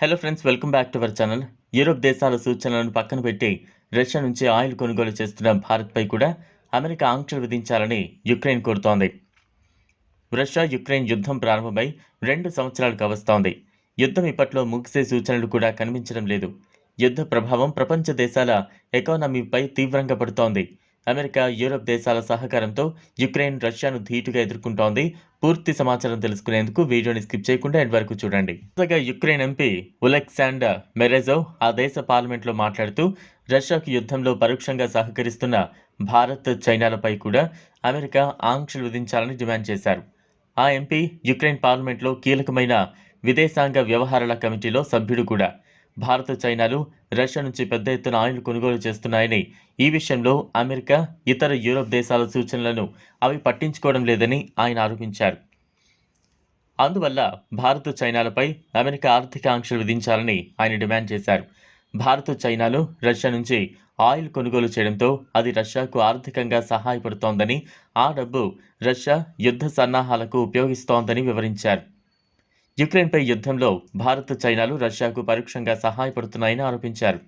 Hello friends welcome back to our channel Europe దేశాల సూచనలను పక్కన పెట్టి రష్యా నుంచి ఆయిల్ కొనుగోలు చేస్తున్న భారత్పై కూడా అమెరికా ఆంక్షలు విధించాలని యుక్రెయిన్ కోరుతోంది. రష్యా యుక్రెయిన్ యుద్ధం ప్రారంభమై రెండు సంవత్సరాలు కావస్తోంది యుద్ధం ఇప్పట్లో ముగిసే సూచనలు కూడా కనిపించడం లేదు. యుద్ధ ప్రభావం ప్రపంచ దేశాల ఎకానమీపై తీవ్రంగా పడుతోంది. అమెరికా యూరప్ దేశాల సహకారంతో యుక్రెయిన్ రష్యాను ధీటుగా ఎదుర్కొంటోంది. పూర్తి సమాచారం తెలుసుకునేందుకు వీడియోని స్కిప్ చేయకుండా ఎండ్ వరకు చూడండి. కొత్తగా యుక్రెయిన్ ఎంపీ ఉలెక్సాండర్ మెరెజోవ్ ఆ దేశ పార్లమెంట్లో మాట్లాడుతూ రష్యాకు యుద్ధంలో పరోక్షంగా సహకరిస్తున్న భారత్ చైనాలపై కూడా అమెరికా ఆంక్షలు విధించాలని డిమాండ్ చేశారు. ఆ ఎంపీ యుక్రెయిన్ పార్లమెంట్లో కీలకమైన విదేశాంగ వ్యవహారాల కమిటీలో సభ్యుడు కూడా. భారత్ చైనాలు రష్యా నుంచి పెద్ద ఎత్తున ఆయిల్ కొనుగోలు చేస్తున్నాయని. ఈ విషయంలో అమెరికా ఇతర యూరప్ దేశాల సూచనలను అవి పట్టించుకోవడం లేదని ఆయన ఆరోపించారు. అందువల్ల భారత్ చైనాలపై అమెరికా ఆర్థిక ఆంక్షలు విధించాలని ఆయన డిమాండ్ చేశారు. భారత్ చైనాలు రష్యా నుంచి ఆయిల్ కొనుగోలు చేయడంతో అది రష్యాకు ఆర్థికంగా సహాయపడుతోందని ఆ డబ్బు రష్యా యుద్ధ సన్నాహాలకు ఉపయోగిస్తోందని వివరించారు. యుక్రెయిన్పై యుద్ధంలో భారత్ చైనాలు రష్యాకు పరోక్షంగా సహాయపడుతున్నాయని ఆరోపించారు.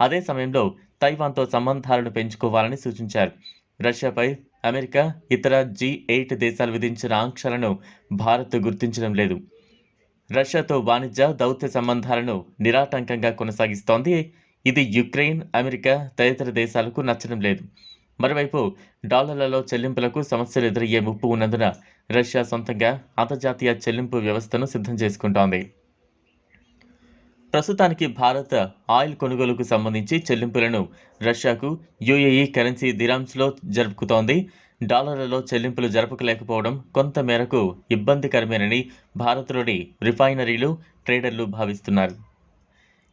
అదే సమయంలో తైవాన్తో సంబంధాలను పెంచుకోవాలని సూచించారు. రష్యాపై అమెరికా ఇతర జీ ఎయిట్ దేశాలు విధించిన ఆంక్షలను భారత్ గుర్తించడం లేదు. రష్యాతో వాణిజ్య దౌత్య సంబంధాలను నిరాటంకంగా కొనసాగిస్తోంది. ఇది యుక్రెయిన్ అమెరికా తదితర దేశాలకు నచ్చడం లేదు. మరోవైపు డాలర్లలో చెల్లింపులకు సమస్యలు ఎదురయ్యే ముప్పు ఉన్నందున రష్యా సొంతంగా అంతర్జాతీయ చెల్లింపు వ్యవస్థను సిద్ధం చేసుకుంటోంది. ప్రస్తుతానికి భారత ఆయిల్ కొనుగోలుకు సంబంధించి చెల్లింపులను రష్యాకు యుఏఈ కరెన్సీ దిరామ్స్లో జరుపుకుతోంది. డాలర్లలో చెల్లింపులు జరపకలేకపోవడం కొంత మేరకు ఇబ్బందికరమేనని భారత్లోని రిఫైనరీలు ట్రేడర్లు భావిస్తున్నారు.